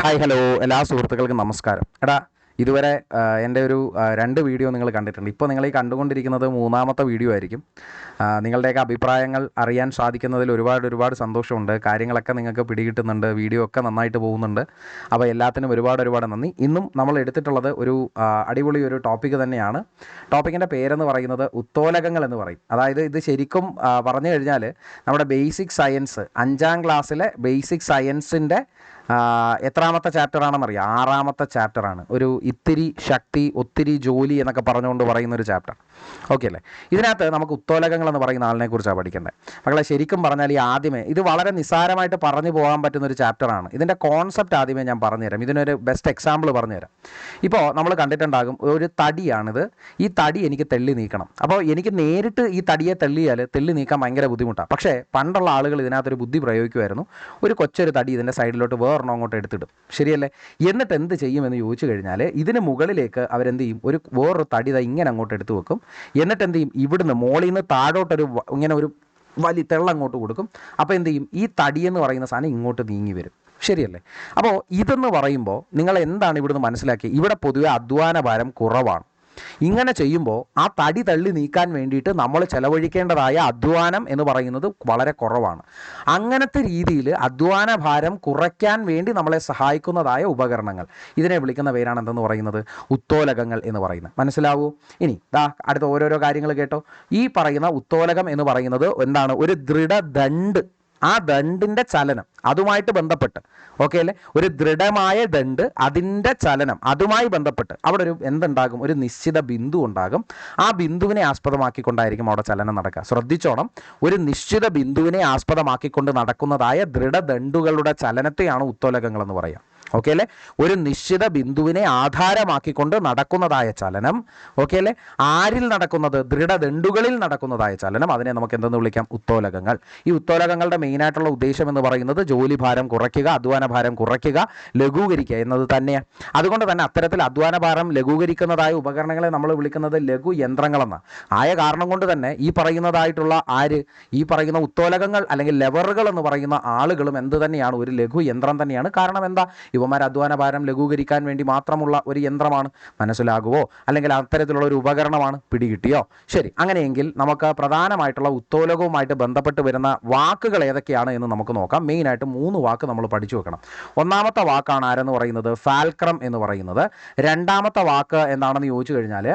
Hi hello. എല്ലാ സുഹൃത്തുക്കൾക്കും നമസ്കാരം. എടാ ഇതുവരെ എന്റെ ഒരു രണ്ട് വീഡിയോ നിങ്ങൾ കണ്ടിട്ടുണ്ട്. ഇപ്പോൾ നിങ്ങൾ ഈ കണ്ടുകൊണ്ടിരിക്കുന്നത് മൂന്നാമത്തെ വീഡിയോ ആയിരിക്കും. നിങ്ങളുടെയൊക്കെ അഭിപ്രായങ്ങൾ അറിയാൻ സാധിക്കുന്നതിൽ ഒരുപാട് ഒരുപാട് സന്തോഷമുണ്ട്. കാര്യങ്ങളൊക്കെ നിങ്ങൾക്ക് പിടികിട്ടുന്നുണ്ട്. വീഡിയോ ഒക്കെ നന്നായിട്ട് പോകുന്നുണ്ട്. അപ്പോൾ എല്ലാത്തിനും ഒരുപാട് ഒരുപാട് നന്ദി. ഇന്നും നമ്മൾ എടുത്തിട്ടുള്ളത് ഒരു അടിപൊളി ഒരു ടോപ്പിക്ക് തന്നെയാണ്. ടോപ്പിക്കിന്റെ പേരെന്ന് പറയുന്നത് ഉത്തോലകങ്ങൾ എന്ന് പറയും. അതായത് ഇത് ശരിക്കും പറഞ്ഞു കഴിഞ്ഞാൽ നമ്മുടെ ബേസിക് സയൻസ് അഞ്ചാം ക്ലാസ്സിലെ ബേസിക് സയൻസിന്റെ എത്രാമത്തെ ചാപ്റ്റർ ആണെന്നറിയാം ആറാമത്തെ ചാപ്റ്ററാണ്. ഒരു ഇത്തിരി ശക്തി ഒത്തിരി ജോലി എന്നൊക്കെ പറഞ്ഞുകൊണ്ട് പറയുന്ന ഒരു ചാപ്റ്റർ. ഓക്കെ അല്ലേ? ഇതിനകത്ത് നമുക്ക് ഉത്തോലകങ്ങൾ എന്ന് പറയുന്ന ആളിനെ കുറിച്ചാണ് പഠിക്കേണ്ടത്. മക്കളെ ശരിക്കും പറഞ്ഞാൽ ഈ ആദ്യമേ ഇത് വളരെ നിസ്സാരമായിട്ട് പറഞ്ഞു പോകാൻ പറ്റുന്ന ഒരു ചാപ്റ്ററാണ്. ഇതിന്റെ കോൺസെപ്റ്റ് ആദ്യമേ ഞാൻ പറഞ്ഞുതരാം. ഇതിനൊരു ബെസ്റ്റ് എക്സാമ്പിൾ പറഞ്ഞുതരാം. ഇപ്പോൾ നമ്മൾ കണ്ടിട്ടുണ്ടാകും ഒരു തടിയാണിത്. ഈ തടി എനിക്ക് തെള്ളി നീക്കണം. അപ്പോൾ എനിക്ക് നേരിട്ട് ഈ തടിയെ തെള്ളിയാൽ തെള്ളി നീക്കാൻ ഭയങ്കര ബുദ്ധിമുട്ടാണ് പക്ഷേ പണ്ടുള്ള ആളുകൾ ഇതിനകത്തൊരു ബുദ്ധി പ്രയോഗിക്കുമായിരുന്നു. ഒരു കൊച്ചൊരു തടി ഇതിന്റെ സൈഡിലോട്ട് വേറൊരെണ്ണം അങ്ങോട്ട് എടുത്തിടും. ശരിയല്ലേ? എന്നിട്ട് എന്ത് ചെയ്യുമെന്ന് ചോദിച്ചു കഴിഞ്ഞാൽ ഇതിന് മുകളിലേക്ക് അവരെന്ത് ചെയ്യും? ഒരു വേറൊരു തടിത ഇങ്ങനെ അങ്ങോട്ട് എടുത്തു വെക്കും. എന്നിട്ട് എന്ത് ചെയ്യും? ഇവിടുന്ന് മോളിൽ നിന്ന് താഴോട്ടൊരു ഇങ്ങനെ ഒരു വലിയ തെള്ള അങ്ങോട്ട് കൊടുക്കും. അപ്പോൾ എന്ത് ചെയ്യും? ഈ തടിയെന്ന് പറയുന്ന സാധനം ഇങ്ങോട്ട് നീങ്ങി വരും. ശരിയല്ലേ? അപ്പോൾ ഇതെന്ന് പറയുമ്പോൾ നിങ്ങൾ എന്താണ് ഇവിടുന്ന് മനസ്സിലാക്കിയത് ഇവിടെ പൊതുവെ അധ്വാന ഭാരം കുറവാണ്. ഇങ്ങനെ ചെയ്യുമ്പോൾ ആ തടി തള്ളി നീക്കാൻ വേണ്ടിയിട്ട് നമ്മൾ ചെലവഴിക്കേണ്ടതായ അധ്വാനം എന്ന് പറയുന്നത് വളരെ കുറവാണ്. അങ്ങനത്തെ രീതിയിൽ അധ്വാന ഭാരം കുറയ്ക്കാൻ വേണ്ടി നമ്മളെ സഹായിക്കുന്നതായ ഉപകരണങ്ങൾ. ഇതിനെ വിളിക്കുന്ന പേരാണ് എന്തെന്ന് പറയുന്നത്? ഉത്തോലകങ്ങൾ എന്ന് പറയുന്നത്. മനസ്സിലാവൂ? ഇനി ദാ അടുത്ത ഓരോരോ കാര്യങ്ങൾ കേട്ടോ. ഈ പറയുന്ന ഉത്തോലകം എന്ന് പറയുന്നത് എന്താണ്? ഒരു ദൃഢദണ്ഡ് ആ ദണ്ടിന്റെ ചലനം അതുമായിട്ട് ബന്ധപ്പെട്ട്. ഓക്കെ അല്ലേ? ഒരു ദൃഢമായ ദണ്ട് അതിന്റെ ചലനം അതുമായി ബന്ധപ്പെട്ട്. അവിടെ ഒരു എന്തുണ്ടാകും? ഒരു നിശ്ചിത ബിന്ദു ഉണ്ടാകും. ആ ബിന്ദുവിനെ ആസ്പദമാക്കിക്കൊണ്ടായിരിക്കും അവിടെ ചലനം നടക്കുക. ശ്രദ്ധിച്ചോണം. ഒരു നിശ്ചിത ബിന്ദുവിനെ ആസ്പദമാക്കിക്കൊണ്ട് നടക്കുന്നതായ ദൃഢദണ്ടുകളുടെ ചലനത്തെയാണ് ഉത്തോലകങ്ങൾ എന്ന് പറയുക. ഓക്കെ അല്ലേ? ഒരു നിശ്ചിത ബിന്ദുവിനെ ആധാരമാക്കിക്കൊണ്ട് നടക്കുന്നതായ ചലനം. ഓക്കെ അല്ലേ? ആരിൽ നടക്കുന്നത്? ദൃഢദണ്ടുകളിൽ നടക്കുന്നതായ ചലനം. അതിനെ നമുക്ക് എന്തെന്ന് വിളിക്കാം? ഉത്തോലകങ്ങൾ. ഈ ഉത്തോലകങ്ങളുടെ മെയിനായിട്ടുള്ള ഉദ്ദേശം എന്ന് പറയുന്നത് ജോലി ഭാരം കുറയ്ക്കുക അധ്വാന ഭാരം കുറയ്ക്കുക ലഘൂകരിക്കുക എന്നത് തന്നെയാണ് അതുകൊണ്ട് തന്നെ അത്തരത്തിൽ അധ്വാന ഭാരം ലഘൂകരിക്കുന്നതായ ഉപകരണങ്ങളെ നമ്മൾ വിളിക്കുന്നത് ലഘു യന്ത്രങ്ങളെന്ന്. ആയ കാരണം കൊണ്ട് തന്നെ ഈ പറയുന്നതായിട്ടുള്ള ആര്? ഈ പറയുന്ന ഉത്തോലകങ്ങൾ അല്ലെങ്കിൽ ലെവറുകൾ എന്ന് പറയുന്ന ആളുകളും എന്ത് തന്നെയാണ്? ഒരു ലഘു യന്ത്രം തന്നെയാണ്. കാരണം എന്താ? ഇവന്മാർ അധ്വാന ഭാരം ലഘൂകരിക്കാൻ വേണ്ടി മാത്രമുള്ള ഒരു യന്ത്രമാണ് മനസ്സിലാകുവോ? അല്ലെങ്കിൽ അത്തരത്തിലുള്ള ഒരു ഉപകരണമാണ് പിടികിട്ടിയോ? ശരി അങ്ങനെയെങ്കിൽ നമുക്ക് പ്രധാനമായിട്ടുള്ള ഉത്തോലകവുമായിട്ട് ബന്ധപ്പെട്ട് വരുന്ന വാക്കുകൾ ഏതൊക്കെയാണ് എന്ന് നമുക്ക് നോക്കാം. മെയിനായിട്ട് മൂന്ന് വാക്ക് നമ്മൾ പഠിച്ചു വെക്കണം. ഒന്നാമത്തെ വാക്കാണ് ആരെന്ന് പറയുന്നത്? ഫാൽക്രം എന്ന് പറയുന്നത്. രണ്ടാമത്തെ വാക്ക് എന്താണെന്ന് ചോദിച്ചു കഴിഞ്ഞാൽ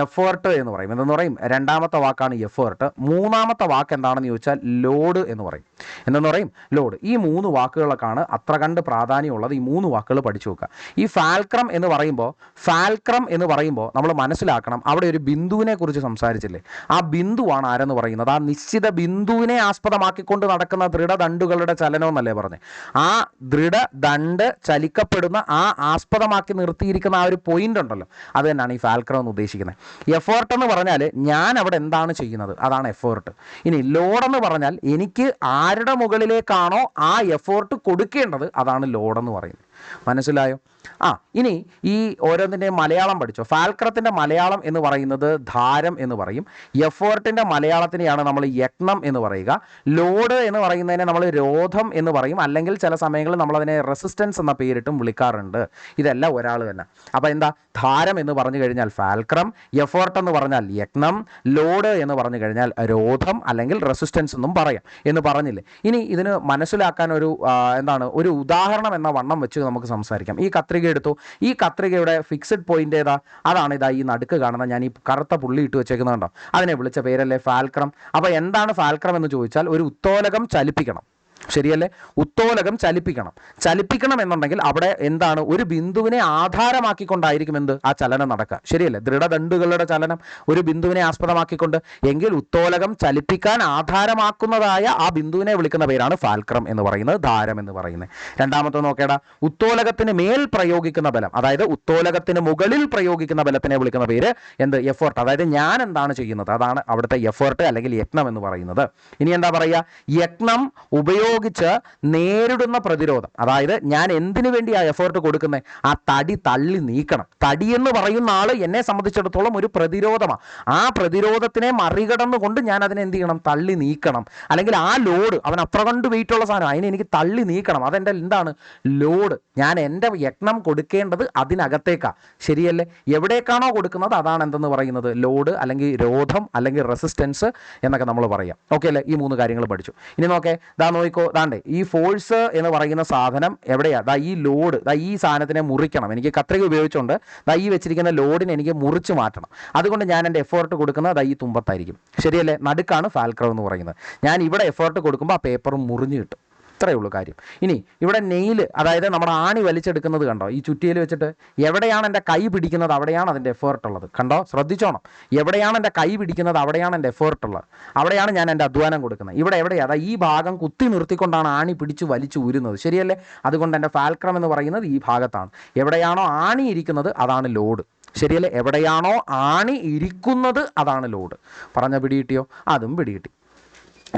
എഫേർട്ട് എന്ന് പറയും. എന്തെന്ന് പറയും? രണ്ടാമത്തെ വാക്കാണ് എഫേർട്ട്. മൂന്നാമത്തെ വാക്ക് എന്താണെന്ന് ചോദിച്ചാൽ ലോഡ് എന്ന് പറയും. എന്തെന്ന് പറയും? ലോഡ്. ഈ മൂന്ന് വാക്കുകളൊക്കെയാണ് അത്ര കണ്ട് പ്രാധാന്യമുള്ളത്. ഈ മൂന്ന് വാക്കുകൾ പഠിച്ചു നോക്കുക ഈ ഫാൽക്രം എന്ന് പറയുമ്പോൾ ഫാൽക്രം എന്ന് പറയുമ്പോൾ നമ്മൾ മനസ്സിലാക്കണം അവിടെ ഒരു ബിന്ദുവിനെ കുറിച്ച് സംസാരിച്ചില്ലേ? ആ ബിന്ദുവാണ് ആരെന്ന് പറയുന്നത്? ആ നിശ്ചിത ബിന്ദുവിനെ ആസ്പദമാക്കിക്കൊണ്ട് നടക്കുന്ന ദൃഢദണ്ടുകളുടെ ചലനം എന്നല്ലേ പറഞ്ഞത് ആ ദൃഢദണ്ട് ചലിക്കപ്പെടുന്ന ആ ആസ്പദമാക്കി നിർത്തിയിരിക്കുന്ന ആ ഒരു പോയിന്റ് ഉണ്ടല്ലോ. അത് തന്നെയാണ് ഈ ഫാൽക്രം എന്ന് ഉദ്ദേശിക്കുന്നത്. എഫേർട്ട് എന്ന് പറഞ്ഞാൽ ഞാൻ അവിടെ എന്താണ് ചെയ്യുന്നത്? അതാണ് എഫേർട്ട് ഇനി ലോഡ് എന്ന് പറഞ്ഞാൽ എനിക്ക് ആരുടെ മുകളിലേക്കാണോ ആ എഫേർട്ട് കൊടുക്കേണ്ടത്? അതാണ് ലോഡ് എന്ന് പറയുന്നത്. മനസ്സിലായോ? ആ ഇനി ഈ ഓരോന്നിന്റെയും മലയാളം പഠിച്ചോ. ഫാൽക്രത്തിന്റെ മലയാളം എന്ന് പറയുന്നത് ധാരം എന്ന് പറയും. എഫേർട്ടിന്റെ മലയാളത്തിനെയാണ് നമ്മൾ യത്നം എന്ന് പറയുക. ലോഡ് എന്ന് പറയുന്നതിനെ നമ്മൾ രോധം എന്ന് പറയും. അല്ലെങ്കിൽ ചില സമയങ്ങളിൽ നമ്മളതിനെ റെസിസ്റ്റൻസ് എന്ന പേരിട്ടും വിളിക്കാറുണ്ട്. ഇതെല്ലാം ഒരാൾ തന്നെ. അപ്പോൾ എന്താ? ധാരം എന്ന് പറഞ്ഞു കഴിഞ്ഞാൽ ഫാൽക്രം എഫോർട്ട് എന്ന് പറഞ്ഞാൽ യത്നം ലോഡ് എന്ന് പറഞ്ഞു കഴിഞ്ഞാൽ രോധം അല്ലെങ്കിൽ റെസിസ്റ്റൻസ് എന്നും പറയാം എന്ന് പറഞ്ഞില്ലേ. ഇനി ഇതിന് മനസ്സിലാക്കാൻ ഒരു എന്താണ്? ഒരു ഉദാഹരണം എന്ന വണ്ണം വെച്ച് നമുക്ക് സംസാരിക്കാം. ഈ കത്രിക എടുത്തു ഈ കത്രികയുടെ ഫിക്സഡ് പോയിന്റ് ഏതാ? അതാണ് ഇതാ ഈ നടുക്ക് കാണുന്ന ഞാൻ ഈ കറുത്ത പുള്ളി ഇട്ട് വെച്ചേക്കുന്നുണ്ടോ അതിനെ വിളിച്ച പേരല്ലേ ഫാൽക്രം. അപ്പോൾ എന്താണ് ഫാൽക്രം എന്ന് ചോദിച്ചാൽ ഒരു ഉത്തോലകം ചലിപ്പിക്കണം. ശരിയല്ലേ? ഉത്തോലകം ചലിപ്പിക്കണം. ചലിപ്പിക്കണം എന്നുണ്ടെങ്കിൽ അവിടെ എന്താണ്? ഒരു ബിന്ദുവിനെ ആധാരമാക്കിക്കൊണ്ടായിരിക്കും എന്ത് ആ ചലനം നടക്കുക. ശരിയല്ലേ? ദൃഢദണ്ഡുകളുടെ ചലനം ഒരു ബിന്ദുവിനെ ആസ്പദമാക്കിക്കൊണ്ട്. എങ്കിൽ ഉത്തോലകം ചലിപ്പിക്കാൻ ആധാരമാക്കുന്നതായ ആ ബിന്ദുവിനെ വിളിക്കുന്ന പേരാണ് ഫാൽക്രം എന്ന് പറയുന്നത് ധാരം എന്ന് പറയുന്നത്. രണ്ടാമത്തെ നോക്കേടാ. ഉത്തോലകത്തിന് മേൽ പ്രയോഗിക്കുന്ന ബലം അതായത് ഉത്തോലകത്തിന് മുകളിൽ പ്രയോഗിക്കുന്ന ബലത്തിനെ വിളിക്കുന്ന പേര് എന്ത്? എഫേർട്ട്. അതായത് ഞാൻ എന്താണ് ചെയ്യുന്നത്? അതാണ് അവിടുത്തെ എഫേർട്ട് അല്ലെങ്കിൽ യത്നം എന്ന് പറയുന്നത്. ഇനി എന്താ പറയുക? യത്നം ഉപയോഗ ഉപയോഗിച്ച് നേരിടുന്ന പ്രതിരോധം. അതായത് ഞാൻ എന്തിനു വേണ്ടി ആ എഫേർട്ട് കൊടുക്കുന്നത് ആ തടി തള്ളി നീക്കണം. തടി എന്ന് പറയുന്ന ആൾ എന്നെ സംബന്ധിച്ചിടത്തോളം ഒരു പ്രതിരോധമാണ് ആ പ്രതിരോധത്തിനെ മറികടന്നുകൊണ്ട് ഞാൻ അതിനെ എന്ത് ചെയ്യണം? തള്ളി നീക്കണം. അല്ലെങ്കിൽ ആ ലോഡ് അവൻ അത്ര കണ്ട് വെയിറ്റ് ഉള്ള സാധനം അതിനെ എനിക്ക് തള്ളി നീക്കണം. അതെന്റെ എന്താണ്? ലോഡ് ഞാൻ എന്റെ യത്നം കൊടുക്കേണ്ടത് അതിനകത്തേക്കാണ് ശരിയല്ലേ? എവിടേക്കാണോ കൊടുക്കുന്നത് അതാണ് എന്തെന്ന് പറയുന്നത്? ലോഡ് അല്ലെങ്കിൽ രോധം അല്ലെങ്കിൽ റെസിസ്റ്റൻസ് എന്നൊക്കെ നമ്മൾ പറയാം. ഓക്കെ അല്ലേ? ഈ മൂന്ന് കാര്യങ്ങൾ പഠിച്ചു. ഇനി നോക്കേ. ദാ നോക്കിക്കോ ദാണ്ടേ ഈ ഫോഴ്സ് എന്ന് പറയുന്ന സാധനം എവിടെയാ? ദാ ഈ ലോഡ് ദാ ഈ സാധനത്തിനെ മുറിക്കണം. എനിക്ക് കത്രിക ഉപയോഗിച്ചുകൊണ്ട് ദാ ഈ വെച്ചിരിക്കുന്ന ലോഡിനെ എനിക്ക് മുറിച്ച് മാറ്റണം. അതുകൊണ്ട് ഞാൻ എന്റെ എഫേർട്ട് കൊടുക്കുന്നത് ദാ ഈ തുമ്പത്തായിരിക്കും. ശരിയല്ലേ? നടുക്കാണ് ഫാൽക്രോ എന്ന് പറയുന്നത്. ഞാൻ ഇവിടെ എഫേർട്ട് കൊടുക്കുമ്പോൾ ആ പേപ്പർ മുറിഞ്ഞു കിട്ടും. ഇത്രയേ ഉള്ളൂ കാര്യം. ഇനി ഇവിടെ നെയിൽ അതായത് നമ്മുടെ ആണി വലിച്ചെടുക്കുന്നത് കണ്ടോ? ഈ ചുറ്റിയിൽ വെച്ചിട്ട് എവിടെയാണ് എന്റെ കൈ പിടിക്കുന്നത്? അവിടെയാണ് അതിന്റെ എഫേർട്ട് ഉള്ളത്. കണ്ടോ? ശ്രദ്ധിച്ചോണം. എവിടെയാണ് എന്റെ കൈ പിടിക്കുന്നത്? അവിടെയാണ് എന്റെ എഫേർട്ട് ഉള്ളത്. അവിടെയാണ് ഞാൻ എന്റെ അധ്വാനം കൊടുക്കുന്നത്. ഇവിടെ എവിടെയാണ് അതാ ഈ ഭാഗം കുത്തി നിർത്തിക്കൊണ്ടാണ് ആണി പിടിച്ച് വലിച്ചു ഊരുന്നത്. ശരിയല്ലേ? അതുകൊണ്ട് എന്റെ ഫാൽക്രം എന്ന് പറയുന്നത് ഈ ഭാഗത്താണ്. എവിടെയാണോ ആണി ഇരിക്കുന്നത് അതാണ് ലോഡ് ശരിയല്ലേ? എവിടെയാണോ ആണി ഇരിക്കുന്നത് അതാണ് ലോഡ് പറഞ്ഞ പിടികിട്ടിയോ അതും പിടികിട്ടി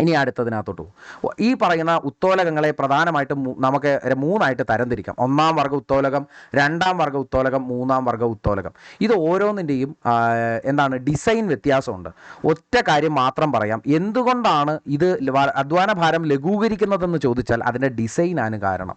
ഇനി അടുത്തതിനകത്തോട്ട് ഈ പറയുന്ന ഉത്തോലകങ്ങളെ പ്രധാനമായിട്ടും നമുക്ക് മൂന്നായിട്ട് തരംതിരിക്കാം. ഒന്നാം വർഗ ഉത്തോലകം രണ്ടാം വർഗ ഉത്തോലകം മൂന്നാം വർഗ ഉത്തോലകം. ഇത് ഓരോന്നിന്റെയും എന്താണ് ഡിസൈൻ വ്യത്യാസമുണ്ട്. ഒറ്റ കാര്യം മാത്രം പറയാം. എന്തുകൊണ്ടാണ് ഇത് അധ്വാന ഭാരം ലഘൂകരിക്കുന്നതെന്ന് ചോദിച്ചാൽ അതിന്റെ ഡിസൈനാണ് കാരണം.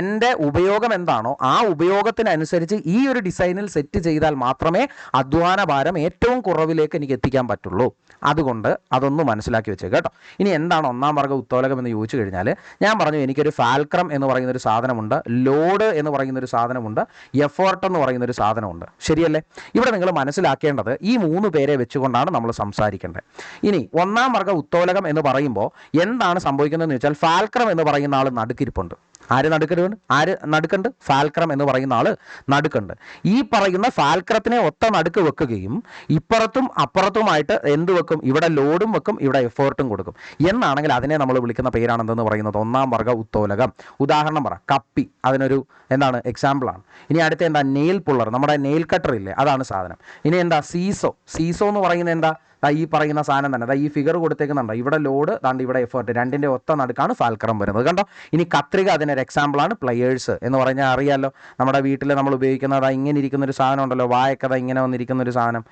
എന്റെ ഉപയോഗം എന്താണോ ആ ഉപയോഗത്തിനനുസരിച്ച് ഈ ഒരു ഡിസൈനിൽ സെറ്റ് ചെയ്താൽ മാത്രമേ അധ്വാന ഭാരം ഏറ്റവും കുറവിലേക്ക് എനിക്ക് എത്തിക്കാൻ പറ്റുള്ളൂ. അതുകൊണ്ട് അതൊന്ന് മനസ്സിലാക്കി വെച്ചേ കേട്ടോ. ഇനി എന്താണ് ഒന്നാം വർഗ ഉത്തോലകം എന്ന് ചോദിച്ചു കഴിഞ്ഞാൽ ഞാൻ പറഞ്ഞു എനിക്കൊരു ഫാൽക്രം എന്ന് പറയുന്ന ഒരു സാധനമുണ്ട് ലോഡ് എന്ന് പറയുന്ന ഒരു സാധനമുണ്ട് എഫോർട്ട് എന്ന് പറയുന്ന ഒരു സാധനമുണ്ട്. ശരിയല്ലേ? ഇവിടെ നിങ്ങൾ മനസ്സിലാക്കേണ്ടത് ഈ മൂന്ന് പേരെ വെച്ചുകൊണ്ടാണ് നമ്മൾ സംസാരിക്കേണ്ടത്. ഇനി ഒന്നാം വർഗ ഉത്തോലകം എന്ന് പറയുമ്പോൾ എന്താണ് സംഭവിക്കുന്നതെന്ന് വെച്ചാൽ ഫാൽക്രം എന്ന് പറയുന്ന ആൾ നടുക്കിരിപ്പുണ്ട്. ആര് നടുക്കരുണ്ട് ആര് നടുക്കുണ്ട്? ഫാൽക്രം എന്ന് പറയുന്ന ആൾ നടുക്കുണ്ട്. ഈ പറയുന്ന ഫാൽക്രത്തിനെ ഒത്ത നടുക്ക് വെക്കുകയും ഇപ്പുറത്തും അപ്പുറത്തുമായിട്ട് എന്ത് വെക്കും? ഇവിടെ ലോഡും വെക്കും ഇവിടെ എഫേർട്ടും കൊടുക്കും. എന്നാണെങ്കിൽ അതിനെ നമ്മൾ വിളിക്കുന്ന പേരാണെന്തെന്ന് പറയുന്നത് ഒന്നാം വർഗ ഉത്തോലകം. ഉദാഹരണം പറ. കപ്പി. അതിനൊരു എന്താണ്? എക്സാമ്പിളാണ് ഇനി അടുത്ത എന്താ? നെയിൽ പുള്ളർ നമ്മുടെ നെയിൽ കട്ടർ ഇല്ലേ? അതാണ് സാധനം. ഇനി എന്താ? സീസോ സീസോ എന്ന് പറയുന്നത് എന്താ? ദാ ഈ പറയുന്ന സാധനം തന്നെ ദാ ഈ ഫിഗർ കൊടുത്തേക്കുന്നുണ്ടോ. ഇവിടെ ലോഡ് ദാണ്ട് ഇവിടെ എഫേർട്ട് രണ്ടിന്റെ ഒത്ത നടുക്കാണ് ഫാൽക്രം വരുന്നത്. കണ്ടോ? ഇനി കത്രിക അതിനൊരു എക്സാമ്പിളാണ് പ്ലെയേഴ്സ് എന്ന് പറഞ്ഞാൽ അറിയാമല്ലോ നമ്മുടെ വീട്ടിൽ നമ്മൾ ഉപയോഗിക്കുന്ന ദാ ഇങ്ങനെ ഇരിക്കുന്ന ഒരു സാധനം ഉണ്ടല്ലോ വായക്കഥ ഇങ്ങനെ വന്നിരിക്കുന്ന ഒരു സാധനം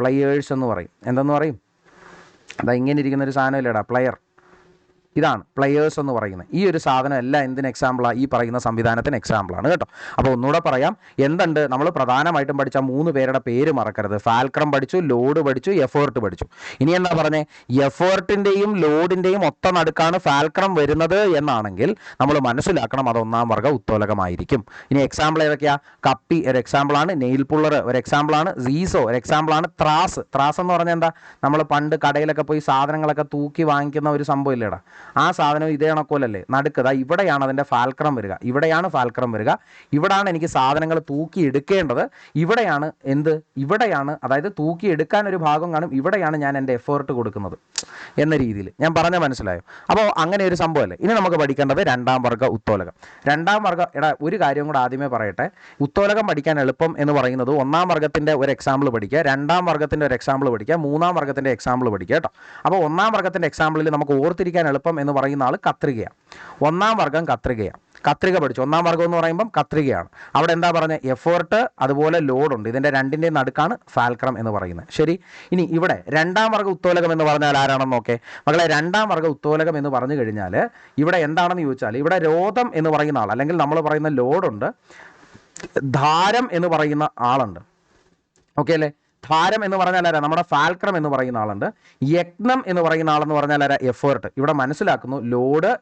പ്ലെയേഴ്സ് എന്ന് പറയും. എന്തെന്ന് പറയും? അതാ ഇങ്ങനെ ഇരിക്കുന്ന ഒരു സാധനം ഇല്ലേടാ പ്ലെയർ ഇതാണ് പ്ലെയേഴ്സ് എന്ന് പറയുന്നത്. ഈ ഒരു സാധനം എല്ലാം എന്തിന് എക്സാമ്പിളാണ് ഈ പറയുന്ന സംവിധാനത്തിന് എക്സാമ്പിളാണ് കേട്ടോ. അപ്പോൾ ഒന്നുകൂടെ പറയാം. എന്തുണ്ട്? നമ്മൾ പ്രധാനമായിട്ടും പഠിച്ച മൂന്ന് പേരുടെ പേര് മറക്കരുത്. ഫാൽക്രം പഠിച്ചു ലോഡ് പഠിച്ചു എഫേർട്ട് പഠിച്ചു. ഇനി എന്താ പറഞ്ഞേ? എഫേർട്ടിന്റെയും ലോഡിന്റെയും ഒത്ത നടുക്കാണ് ഫാൽക്രം വരുന്നത് എന്നാണെങ്കിൽ നമ്മൾ മനസ്സിലാക്കണം അത് ഒന്നാം വർഗ ഉത്തോലകമായിരിക്കും. ഇനി എക്സാമ്പിൾ ഏതൊക്കെയാണ് കപ്പി ഒരു എക്സാമ്പിളാണ് നെയിൽ പുള്ളർ ഒരു എക്സാമ്പിളാണ് സീസോ ഒരു എക്സാമ്പിളാണ് ത്രാസ് ത്രാസ് എന്ന് പറഞ്ഞാൽ എന്താ? നമ്മൾ പണ്ട് കടയിലൊക്കെ പോയി സാധനങ്ങളൊക്കെ തൂക്കി വാങ്ങിക്കുന്ന ഒരു സംഭവം ഇല്ലേടാ? ആ സാധനം ഇതേ കണക്കോലല്ലേ നടുക്ക് ഇവിടെയാണ് അതിന്റെ ഫാൽക്രം വരിക. ഇവിടെയാണ് ഫാൽക്രം വരിക. ഇവിടെയാണ് എനിക്ക് സാധനങ്ങൾ തൂക്കി എടുക്കേണ്ടത്. ഇവിടെയാണ് എന്ത്? ഇവിടെയാണ് അതായത് തൂക്കി എടുക്കാൻ ഒരു ഭാഗം കാണും. ഇവിടെയാണ് ഞാൻ എന്റെ എഫേർട്ട് കൊടുക്കുന്നത് എന്ന രീതിയിൽ. ഞാൻ പറഞ്ഞ മനസ്സിലായോ? അപ്പോൾ അങ്ങനെ ഒരു സംഭവമല്ലേ? ഇനി നമുക്ക് പഠിക്കേണ്ടത് രണ്ടാം വർഗ ഉത്തോലകം. രണ്ടാം വർഗ എടാ ഒരു കാര്യം കൂടെ ആദ്യമേ പറയട്ടെ. ഉത്തോലകം പഠിക്കാൻ എളുപ്പം എന്ന് പറയുന്നത് ഒന്നാം വർഗത്തിന്റെ ഒരു എക്സാമ്പിൾ പഠിക്കുക രണ്ടാം വർഗത്തിന്റെ ഒരു എക്സാമ്പിൾ പഠിക്കുക മൂന്നാം വർഗത്തിന്റെ എക്സാമ്പിൾ പഠിക്കുക കേട്ടോ. അപ്പോൾ ഒന്നാം വർഗത്തിന്റെ എക്സാമ്പിളിൽ നമുക്ക് ഓർത്തിരിക്കാൻ എളുപ്പം എന്ന് പറയുന്ന ആൾ കത്രികയാണ്. ഒന്നാം വർഗം കത്രികയാണ്. കത്രിക പഠിച്ചു. ഒന്നാം വർഗം എന്ന് പറയുമ്പം കത്രികയാണ്. അവിടെ എന്താ പറഞ്ഞത് എഫേർട്ട് അതുപോലെ ലോഡുണ്ട് ഇതിന്റെ രണ്ടിന്റെ നടുക്കാണ് ഫാൽക്രം എന്ന് പറയുന്നത്. ശരി? ഇനി ഇവിടെ രണ്ടാം വർഗ ഉത്തോലകം എന്ന് പറഞ്ഞാൽ ആരാണെന്ന് നോക്കേ. മകളെ രണ്ടാം വർഗ ഉത്തോലകം എന്ന് പറഞ്ഞു കഴിഞ്ഞാൽ ഇവിടെ എന്താണെന്ന് ചോദിച്ചാൽ ഇവിടെ രോധം എന്ന് പറയുന്ന ആൾ അല്ലെങ്കിൽ നമ്മൾ പറയുന്ന ലോഡുണ്ട് ധാരം എന്ന് പറയുന്ന ആളുണ്ട്. ഓക്കെ അല്ലേ? ധാരം എന്ന് പറഞ്ഞാൽ ആരാ? നമ്മുടെ ഫാൽക്രം എന്ന് പറയുന്ന ആളുണ്ട്. യജ്ഞം എന്ന് പറയുന്ന ആളെന്ന് പറഞ്ഞാൽ ആരാ? എഫേർട്ട്. ഇവിടെ മനസ്സിലാക്കുന്നു ലോഡ്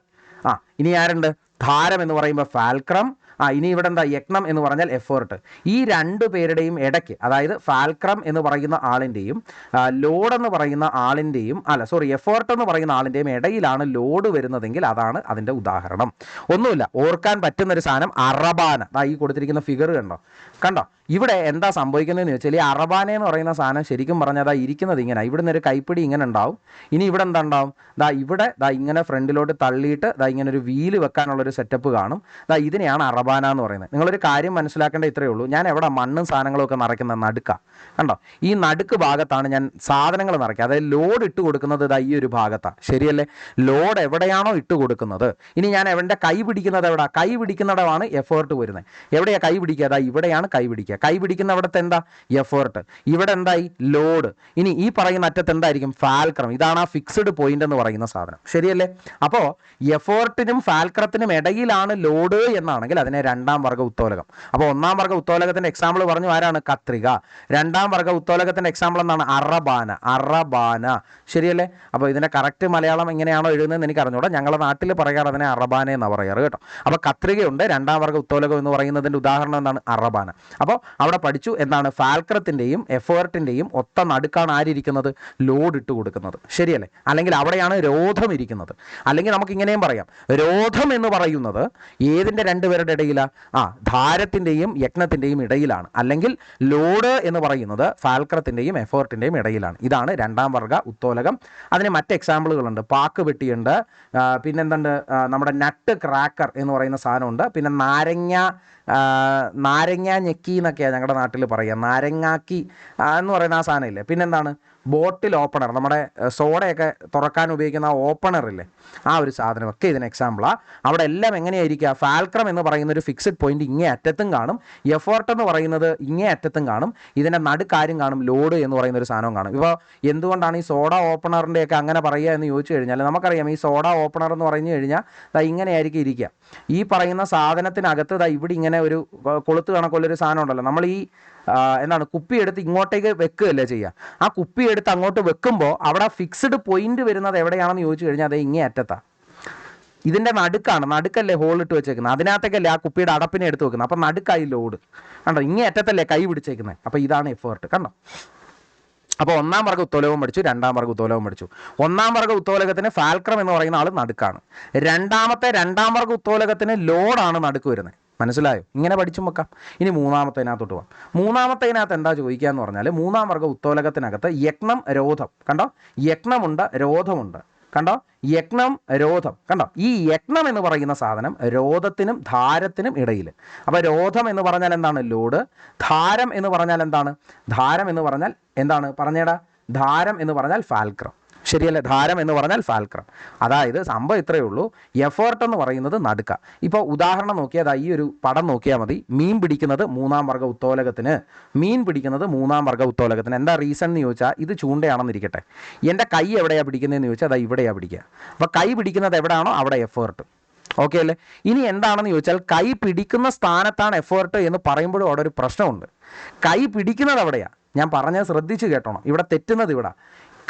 ആ ഇനി ആരുണ്ട്? ധാരം എന്ന് പറയുമ്പോൾ ഫാൽക്രം ആ ഇനി ഇവിടെ എന്താ? യജ്ഞം എന്ന് പറഞ്ഞാൽ എഫേർട്ട്. ഈ രണ്ട് പേരുടെയും ഇടയ്ക്ക് അതായത് ഫാൽക്രം എന്ന് പറയുന്ന ആളിന്റെയും ലോഡ് എന്ന് പറയുന്ന ആളിന്റെയും അല്ല സോറി എഫേർട്ട് എന്ന് പറയുന്ന ആളിന്റെയും ഇടയിലാണ് ലോഡ് വരുന്നതെങ്കിൽ അതാണ് അതിന്റെ ഉദാഹരണം. ഒന്നുമില്ല ഓർക്കാൻ പറ്റുന്ന ഒരു സാധനം അറബാന. അതാ ഈ കൊടുത്തിരിക്കുന്ന ഫിഗർ കണ്ടോ? കണ്ടോ? ഇവിടെ എന്താ സംഭവിക്കുന്നതെന്ന് വെച്ചാൽ ഈ അറബാന എന്ന് പറയുന്ന സാധനം ശരിക്കും പറഞ്ഞാൽ അതാ ഇരിക്കുന്നത് ഇങ്ങനെ. ഇവിടെ നിന്ന് ഒരു കൈപ്പിടി ഇങ്ങനെ ഉണ്ടാവും. ഇനി ഇവിടെ എന്താ ഉണ്ടാവും? ദാ ഇവിടെ ദാ ഇങ്ങനെ ഫ്രണ്ടിലോട്ട് തള്ളിയിട്ട് ദാ ഇങ്ങനെ ഒരു വീൽ വെക്കാനുള്ളൊരു സെറ്റപ്പ് കാണും. ദാ ഇതിനെയാണ് അറബാന എന്ന് പറയുന്നത്. നിങ്ങളൊരു കാര്യം മനസ്സിലാക്കേണ്ട ഇത്രയേ ഉള്ളൂ. ഞാൻ എവിടെ മണ്ണും സാധനങ്ങളും ഒക്കെ നിറയ്ക്കുന്ന നടുക്ക. കണ്ടോ? ഈ നടുക്ക് ഭാഗത്താണ് ഞാൻ സാധനങ്ങൾ നിറയ്ക്കുക. അതായത് ലോഡ് ഇട്ട് കൊടുക്കുന്നത് ദാ ഈ ഒരു ഭാഗത്താണ് ശരിയല്ലേ? ലോഡ് എവിടെയാണോ ഇട്ട് കൊടുക്കുന്നത്. ഇനി ഞാൻ എവിടെ കൈ പിടിക്കുന്നത് എവിടെ? കൈ പിടിക്കുന്നിടമാണ് എഫേർട്ട് വരുന്നത്. എവിടെയാണ് കൈ പിടിക്കുക? അതാ ഇവിടെയാണ് കൈ പിടിക്കുക. കൈ പിടിക്കുന്ന അവിടുത്തെ എന്താ? എഫേർട്ട് ഇവിടെ എന്തായി? ലോഡ് ഇനി ഈ പറയുന്ന അറ്റത്ത് എന്തായിരിക്കും? ഫാൽക്രം ഇതാണ് ആ ഫിക്സ്ഡ് പോയിന്റ് എന്ന് പറയുന്ന സാധനം. ശരിയല്ലേ? അപ്പോൾ എഫേർട്ടിനും ഫാൽക്രത്തിനും ഇടയിലാണ് ലോഡ് എന്നാണെങ്കിൽ അതിനെ രണ്ടാം വർഗ ഉത്തോലകം. അപ്പോൾ ഒന്നാം വർഗ ഉത്തോലകത്തിന്റെ എക്സാമ്പിൾ പറഞ്ഞു ആരാണ്? കത്രിക. രണ്ടാം വർഗ ഉത്തോലകത്തിന്റെ എക്സാമ്പിൾ എന്താണ്? അറബാന. അറബാന. ശരിയല്ലേ? അപ്പോൾ ഇതിന്റെ കറക്റ്റ് മലയാളം എങ്ങനെയാണോ എഴുതുന്നതെന്ന് എനിക്ക് അറിഞ്ഞൂടാ. ഞങ്ങളുടെ നാട്ടിൽ പറയാറ് അതിനെ അറബാന എന്നാണ് പറയാറ് കേട്ടോ. അപ്പോൾ കത്രികയുണ്ട്. രണ്ടാം വർഗ ഉത്തോലകം എന്ന് പറയുന്നതിന്റെ ഉദാഹരണം എന്താണ്? അറബാന. അപ്പോൾ അവിടെ പഠിച്ചു എന്താണ് ഫാൽക്രത്തിന്റെയും എഫേർട്ടിന്റെയും ഒത്ത നടുക്കാണ് ആരിയിരിക്കുന്നത് ലോഡ് ഇട്ട് കൊടുക്കുന്നത്. ശരിയല്ലേ? അല്ലെങ്കിൽ അവിടെയാണ് രോധം ഇരിക്കുന്നത്. അല്ലെങ്കിൽ നമുക്ക് ഇങ്ങനെയും പറയാം. രോധം എന്ന് പറയുന്നത് ഏതിന്റെ രണ്ടുപേരുടെ ഇടയിലാണ് ആ ധാരത്തിന്റെയും യജ്ഞത്തിന്റെയും ഇടയിലാണ്. അല്ലെങ്കിൽ ലോഡ് എന്ന് പറയുന്നത് ഫാൽക്രത്തിന്റെയും എഫേർട്ടിന്റെയും ഇടയിലാണ്. ഇതാണ് രണ്ടാം വർഗ ഉത്തോലകം. അതിന് മറ്റ് എക്സാമ്പിളുകളുണ്ട്. പാക്ക് വെട്ടിയുണ്ട്. പിന്നെന്തുണ്ട്? നമ്മുടെ നട്ട് ക്രാക്കർ എന്ന് പറയുന്ന സാധനമുണ്ട്. പിന്നെ നാരങ്ങ നാരങ്ങ ഞെക്കി എന്നൊക്കെയാണ് ഞങ്ങളുടെ നാട്ടിൽ പറയുക നാരങ്ങാക്കി എന്ന് പറയുന്ന ആ സാധനം സാധനമില്ലേ? പിന്നെന്താണ്? ബോട്ടിൽ ഓപ്പണർ നമ്മുടെ സോഡയൊക്കെ തുറക്കാൻ ഉപയോഗിക്കുന്ന ആ ഓപ്പണർ ഇല്ലേ ആ ഒരു സാധനമൊക്കെ ഇതിന് എക്സാമ്പിളാണ് അവിടെ എല്ലാം എങ്ങനെയായിരിക്കുക ഫാൽക്രം എന്ന് പറയുന്ന ഒരു ഫിക്സഡ് പോയിന്റ് ഇങ്ങേ അറ്റത്തും കാണും. എഫോർട്ട് എന്ന് പറയുന്നത് ഇങ്ങേ അറ്റത്തും കാണും. ഇതിന്റെ നടുക്കാര്യം കാണും. ലോഡ് എന്ന് പറയുന്ന ഒരു സാധനവും കാണും. ഇപ്പോൾ എന്തുകൊണ്ടാണ് ഈ സോഡ ഓപ്പണറിന്റെ ഒക്കെ അങ്ങനെ പറയുക എന്ന് ചോദിച്ചു കഴിഞ്ഞാൽ നമുക്കറിയാം ഈ സോഡ ഓപ്പണർ എന്ന് പറഞ്ഞു കഴിഞ്ഞാൽ ദാ ഇങ്ങനെയായിരിക്കും ഇരിക്കുക. ഈ പറയുന്ന സാധനത്തിനകത്ത് ദാ ഇവിടെ ഇങ്ങനെ ഒരു കൊളുത്ത് കണക്കുള്ളൊരു സാധനം ഉണ്ടല്ലോ. നമ്മൾ ഈ എന്താണ് കുപ്പി എടുത്ത് ഇങ്ങോട്ടേക്ക് വെക്കുകയല്ലേ ചെയ്യുക. ആ കുപ്പി എടുത്ത് അങ്ങോട്ട് വെക്കുമ്പോൾ അവിടെ ഫിക്സ്ഡ് പോയിന്റ് വരുന്നത് എവിടെയാണെന്ന് ചോദിച്ചു കഴിഞ്ഞാൽ അത് ഇങ്ങേ അറ്റത്താണ് ഇതിന്റെ നടുക്കാണ് നടുക്കല്ലേ ഹോൾ ഇട്ട് വെച്ചേക്കുന്നത്. അതിനകത്തേക്കല്ലേ ആ കുപ്പിയുടെ അടപ്പിനെ എടുത്ത് വെക്കുന്നത്. അപ്പം നടുക്കായി ലോഡ് കണ്ടോ ഇങ്ങേ അറ്റത്തല്ലേ കൈ പിടിച്ചേക്കുന്നത് അപ്പോൾ ഇതാണ് എഫേർട്ട് കണ്ടോ? അപ്പോൾ ഒന്നാം വർഗ ഉത്തോലകവും പഠിച്ചു രണ്ടാം വർഗ ഉത്തോലകവും പഠിച്ചു. ഒന്നാം വർഗ ഉത്തോലകത്തിന് ഫാൽക്രം എന്ന് പറയുന്ന ആൾ നടുക്കാണ്. രണ്ടാമത്തെ രണ്ടാം വർഗ ഉത്തോലകത്തിന് ലോഡാണ് നടുക്ക് വരുന്നത്. മനസ്സിലായോ? ഇങ്ങനെ പഠിച്ചും വെക്കാം. ഇനി മൂന്നാമത്തെ മൂന്നാമത്തേനകത്ത് എന്താ ചോദിക്കുക എന്ന് പറഞ്ഞാൽ മൂന്നാം വർഗ ഉത്തോലകത്തിനകത്ത് യജ്ഞം രോധം. കണ്ടോ? യജ്ഞമുണ്ട് രോധമുണ്ട്. കണ്ടോ? യജ്ഞം രോധം. കണ്ടോ? ഈ യജ്ഞം എന്ന് പറയുന്ന സാധനം രോധത്തിനും ധാരത്തിനും ഇടയിൽ അപ്പോൾ രോധം എന്ന് പറഞ്ഞാൽ എന്താണ്? ലോഡ്. ധാരം എന്ന് പറഞ്ഞാൽ എന്താണ്? ധാരം എന്ന് പറഞ്ഞാൽ എന്താണ്? പറഞ്ഞേടാ. ധാരം എന്ന് പറഞ്ഞാൽ ഫാൽക്രം. ശരിയല്ലേ? ധാരം എന്ന് പറഞ്ഞാൽ ഫാൽക്രം. അതായത് സംഭവം ഇത്രയേ ഉള്ളൂ. എഫേർട്ട് എന്ന് പറയുന്നത് നടുക്ക. ഇപ്പോൾ ഉദാഹരണം നോക്കിയാൽ ഈ ഒരു പടം നോക്കിയാൽ മതി. മീൻ പിടിക്കുന്നത് മൂന്നാം വർഗ ഉത്തോലകത്തിന്. മീൻ പിടിക്കുന്നത് മൂന്നാം വർഗ ഉത്തോലകത്തിന്. എന്താ റീസൺ എന്ന് ചോദിച്ചാൽ ഇത് ചൂണ്ടയാണെന്നിരിക്കട്ടെ എന്റെ കൈ എവിടെയാണ് പിടിക്കുന്നതെന്ന് ചോദിച്ചാൽ അതാ ഇവിടെയാണ് പിടിക്കുക അപ്പോൾ കൈ പിടിക്കുന്നത് എവിടെയാണോ അവിടെ എഫേർട്ട്. ഓക്കെ അല്ലേ? ഇനി എന്താണെന്ന് ചോദിച്ചാൽ കൈ പിടിക്കുന്ന സ്ഥാനത്താണ് എഫേർട്ട് എന്ന് പറയുമ്പോഴും അവിടെ ഒരു പ്രശ്നമുണ്ട്. കൈ പിടിക്കുന്നത് അവിടെയാണ് ഞാൻ പറഞ്ഞത് ശ്രദ്ധിച്ച് കേട്ടോണം. ഇവിടെ തെറ്റുന്നത് ഇവിടെ.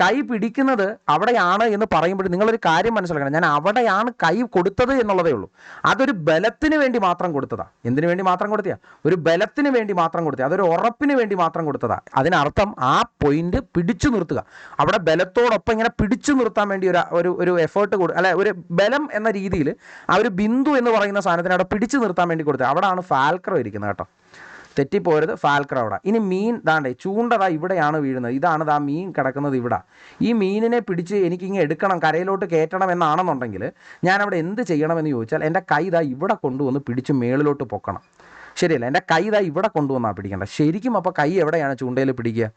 കൈ പിടിക്കുന്നത് അവിടെയാണ് എന്ന് പറയുമ്പോൾ നിങ്ങളൊരു കാര്യം മനസ്സിലാക്കണം. ഞാൻ അവിടെയാണ് കൈ കൊടുത്തത് എന്നുള്ളതേ ഉള്ളൂ. അതൊരു ബലത്തിന് വേണ്ടി മാത്രം കൊടുത്തതാ. എന്തിനു വേണ്ടി മാത്രം കൊടുത്തയാ? ഒരു ബലത്തിന് വേണ്ടി മാത്രം കൊടുത്തത് അതൊരു ഉറപ്പിന് വേണ്ടി മാത്രം കൊടുത്തതാ. അതിനർത്ഥം ആ പോയിന്റ് പിടിച്ചു നിർത്തുക. അവിടെ ബലത്തോടൊപ്പം ഇങ്ങനെ പിടിച്ചു നിർത്താൻ വേണ്ടി ഒരു ഒരു ഒരു എഫേർട്ട് കൊടു അല്ലെ ഒരു ബലം എന്ന രീതിയിൽ ആ ഒരു ബിന്ദു എന്ന് പറയുന്ന സാധനത്തിന് അവിടെ പിടിച്ചു നിർത്താൻ വേണ്ടി കൊടുത്തത്. അവിടെയാണ് ഫാൽക്രം ഇരിക്കുന്നത് കേട്ടോ. തെറ്റിപ്പോരുത് ഫാൽക്രൗഡ ഇനി മീൻ ദാണ്ടേ ചൂണ്ടതാ ഇവിടെയാണ് വീഴുന്നത്. ഇതാണ് ദാ മീൻ കിടക്കുന്നത് ഇവിടെ. ഈ മീനിനെ പിടിച്ച് എനിക്കിങ്ങ് എടുക്കണം കരയിലോട്ട് കയറ്റണം എന്നാണെന്നുണ്ടെങ്കിൽ ഞാൻ അവിടെ എന്ത് ചെയ്യണമെന്ന് ചോദിച്ചാൽ എന്റെ കൈ ദാ ഇവിടെ കൊണ്ടുവന്ന് പിടിച്ച് മേളിലോട്ട് പൊക്കണം. ശരിയല്ല? എന്റെ കൈ ദാ ഇവിടെ കൊണ്ടുവന്നാണ് പിടിക്കേണ്ടത്. ശരിക്കും അപ്പോൾ കൈ എവിടെയാണ് ചൂണ്ടയിൽ പിടിക്കുക?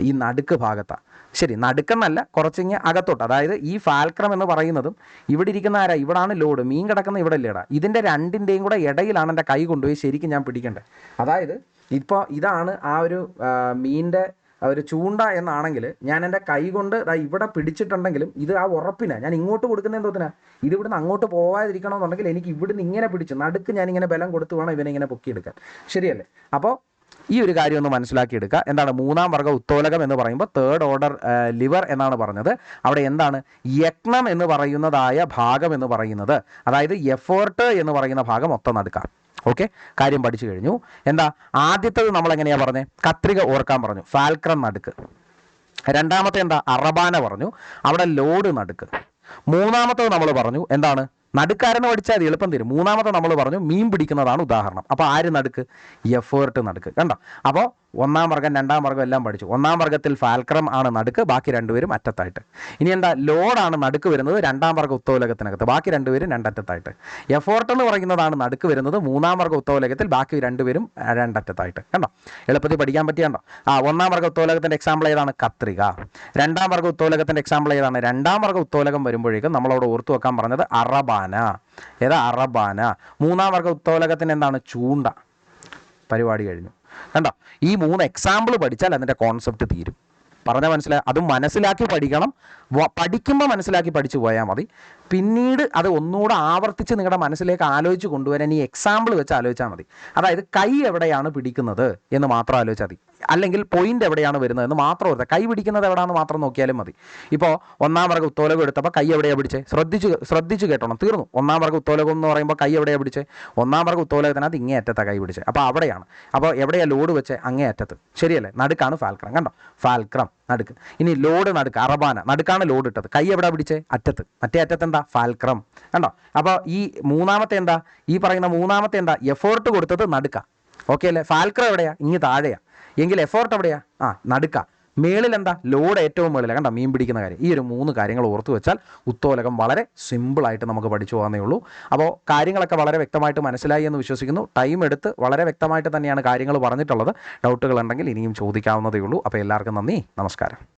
ഈ നടുക്ക് ഭാഗത്താണ് ശരി നടുക്കെന്നല്ല കുറച്ചിങ്ങ് അകത്തോട്ട്. അതായത് ഈ ഫാൽക്രം എന്ന് പറയുന്നതും ഇവിടെ ഇരിക്കുന്ന ആരാ? ഇവിടാണ് ലോഡ്. മീൻ കിടക്കുന്ന ഇവിടെ ഇല്ലേടാ ഇതിന്റെ രണ്ടിന്റെയും കൂടെ ഇടയിലാണ് എന്റെ കൈ കൊണ്ടുപോയി ശരിക്കും ഞാൻ പിടിക്കേണ്ടത്. അതായത് ഇപ്പോൾ ഇതാണ് ആ ഒരു മീനിന്റെ ഒരു ചൂണ്ട എന്നാണെങ്കിൽ ഞാൻ എന്റെ കൈ കൊണ്ട് ഇവിടെ പിടിച്ചിട്ടുണ്ടെങ്കിലും ഇത് ആ ഉറപ്പിനാ. ഞാൻ ഇങ്ങോട്ട് കൊടുക്കുന്ന എന്തോത്തിനാ ഇത് ഇവിടുന്ന് അങ്ങോട്ട് പോവാതിരിക്കണമെന്നുണ്ടെങ്കിൽ എനിക്ക് ഇവിടുന്ന് ഇങ്ങനെ പിടിച്ച് നടുക്ക് ഞാൻ ഇങ്ങനെ ബലം കൊടുത്തു വേണം ഇവനെ ഇങ്ങനെ പൊക്കിയെടുക്കാൻ. ശരിയല്ലേ? അപ്പോൾ ഈ ഒരു കാര്യം ഒന്ന് മനസ്സിലാക്കിയെടുക്കുക. എന്താണ് മൂന്നാം വർഗ ഉത്തോലകം എന്ന് പറയുമ്പോൾ തേർഡ് ഓർഡർ ലിവർ എന്നാണ് പറഞ്ഞത്. അവിടെ എന്താണ്? യജ്ഞം എന്ന് പറയുന്നതായ ഭാഗം എന്ന് പറയുന്നത്. അതായത് എഫേർട്ട് എന്ന് പറയുന്ന ഭാഗം മൊത്തം നടുക്കാം. ഓക്കെ? കാര്യം പഠിച്ചു കഴിഞ്ഞു. എന്താ? ആദ്യത്തത് നമ്മൾ എങ്ങനെയാ പറഞ്ഞത് കത്രിക ഓർക്കാൻ പറഞ്ഞു. ഫാൽക്രം നടുക്ക്. രണ്ടാമത്തെ എന്താ? അറബാന പറഞ്ഞു. അവിടെ ലോഡ് നടുക്ക്. മൂന്നാമത്തത് നമ്മൾ പറഞ്ഞു എന്താണ്? നടുക്കാരെന്ന് പഠിച്ചാൽ അത് എളുപ്പം തരും. മൂന്നാമത്തെ നമ്മൾ പറഞ്ഞു മീൻ പിടിക്കുന്നതാണ് ഉദാഹരണം. അപ്പോൾ ആര് നടുക്ക്? എഫേർട്ട് നടുക്ക്. കണ്ടോ? അപ്പോൾ ഒന്നാം വർഗം രണ്ടാം വർഗം എല്ലാം പഠിച്ചു. ഒന്നാം വർഗത്തിൽ ഫാൽക്രം ആണ് നടുക്ക് ബാക്കി രണ്ടുപേരും അറ്റത്തായിട്ട്. ഇനി എന്താ ലോഡാണ് നടുക്ക് വരുന്നത് രണ്ടാം വർഗ ഉത്തവലകത്തിനകത്ത് ബാക്കി രണ്ടുപേരും രണ്ടറ്റത്തായിട്ട്. എഫോർട്ട് എന്ന് പറയുന്നതാണ് നടുക്ക് വരുന്നത് മൂന്നാം വർഗ ഉത്തവലകത്തിൽ ബാക്കി രണ്ടുപേരും രണ്ടറ്റത്തായിട്ട്. കണ്ടോ? എളുപ്പത്തിൽ പഠിക്കാൻ പറ്റിയണ്ടോ ആ ഒന്നാം വർഗ ഉത്തോലകത്തിന്റെ എക്സാമ്പിൾ ഏതാണ്? കത്രിക. രണ്ടാം വർഗ ഉത്തോലകത്തിന്റെ എക്സാമ്പിൾ ഏതാണ്? രണ്ടാം വർഗ ഉത്തോലകം വരുമ്പോഴേക്കും നമ്മളവിടെ ഓർത്തു വെക്കാൻ പറഞ്ഞത് അറബാന. ഏതാ? അറബാന. മൂന്നാം വർഗ ഉത്തോലകത്തിന് എന്താണ്? ചൂണ്ട. പരിപാടി കഴിഞ്ഞു. കണ്ടോ? ഈ മൂന്ന് എക്സാമ്പിൾ പഠിച്ചാൽ അതിന്റെ കോൺസെപ്റ്റ് തീരും. പറഞ്ഞാൽ മനസ്സിലായി അത് മനസ്സിലാക്കി പഠിക്കണം. പഠിക്കുമ്പോൾ മനസ്സിലാക്കി പഠിച്ചു പോയാൽ മതി. പിന്നീട് അത് ഒന്നുകൂടെ ആവർത്തിച്ച് നിങ്ങളുടെ മനസ്സിലേക്ക് ആലോചിച്ച് കൊണ്ടുവരാൻ ഈ എക്സാമ്പിൾ വെച്ച് ആലോചിച്ചാൽ മതി. അതായത് കൈ എവിടെയാണ് പിടിക്കുന്നത് എന്ന് മാത്രം ആലോചിച്ചാൽ മതി. അല്ലെങ്കിൽ പോയിന്റ് എവിടെയാണ് വരുന്നത് എന്ന് മാത്രം ഓർത്താൽ കൈ പിടിക്കുന്നത് എവിടെയാണെന്ന് മാത്രം നോക്കിയാലും മതി. ഇപ്പോൾ ഒന്നാം വർഗ ഉത്തോലകം എടുത്തപ്പോൾ കൈ എവിടെയാണ് പിടിച്ചേ? ശ്രദ്ധിച്ച് ശ്രദ്ധിച്ച് കേട്ടോണം തീർന്നു. ഒന്നാം വർഗ ഉത്തോലകം എന്ന് പറയുമ്പോൾ കൈ എവിടെയാണ് പിടിച്ചേ? ഒന്നാം വർഗ ഉത്തോലകത്തിനകത്ത് ഇങ്ങേ അറ്റത്താണ് കൈ പിടിച്ചത് അപ്പോൾ അവിടെയാണ്. അപ്പോൾ എവിടെയാണ് ലോഡ് വെച്ചേ? അങ്ങേ അറ്റത്ത് ശരിയല്ലേ? നടുക്കാണ് ഫാൽക്രം കണ്ടോ? ഫാൽക്രം നടുക്ക്. ഇനി ലോഡ് നടുക്ക് അറബാന. നടുക്കാണ് ലോഡ് ഇട്ടത്. കൈ എവിടെ പിടിച്ചേ? അറ്റത്ത്. മറ്റേ അറ്റത്ത് എന്താ? ഫാൽക്രം കണ്ടോ? അപ്പോൾ ഈ മൂന്നാമത്തെ എന്താ? ഈ പറയുന്ന മൂന്നാമത്തെ എന്താ? എഫോർട്ട് കൊടുത്തത് നടുക്ക. ഓക്കെ അല്ലേ? ഫാൽക്രം എവിടെയാ? ഇങ്ങ് താഴെയാ. എങ്കിൽ എഫോർട്ട് എവിടെയാ? ആ നടുക്ക. മേളിൽ എന്താ? ലോഡ് ഏറ്റവും മേളിലാണ് കണ്ടോ? മീൻ പിടിക്കുന്ന കാര്യം. ഈ ഒരു മൂന്ന് കാര്യങ്ങൾ ഓർത്തു വെച്ചാൽ ഉത്തോലകം വളരെ സിമ്പിളായിട്ട് നമുക്ക് പഠിച്ചു പോകാന്നേ ഉള്ളൂ. അപ്പോൾ കാര്യങ്ങളൊക്കെ വളരെ വ്യക്തമായിട്ട് മനസ്സിലായി എന്ന് വിശ്വസിക്കുന്നു. ടൈം എടുത്ത് വളരെ വ്യക്തമായിട്ട് തന്നെയാണ് കാര്യങ്ങൾ പറഞ്ഞിട്ടുള്ളത്. ഡൗട്ടുകൾ ഉണ്ടെങ്കിൽ ഇനിയും ചോദിക്കാവുന്നതേ ഉള്ളൂ. അപ്പോൾ എല്ലാവർക്കും നന്ദി. നമസ്കാരം.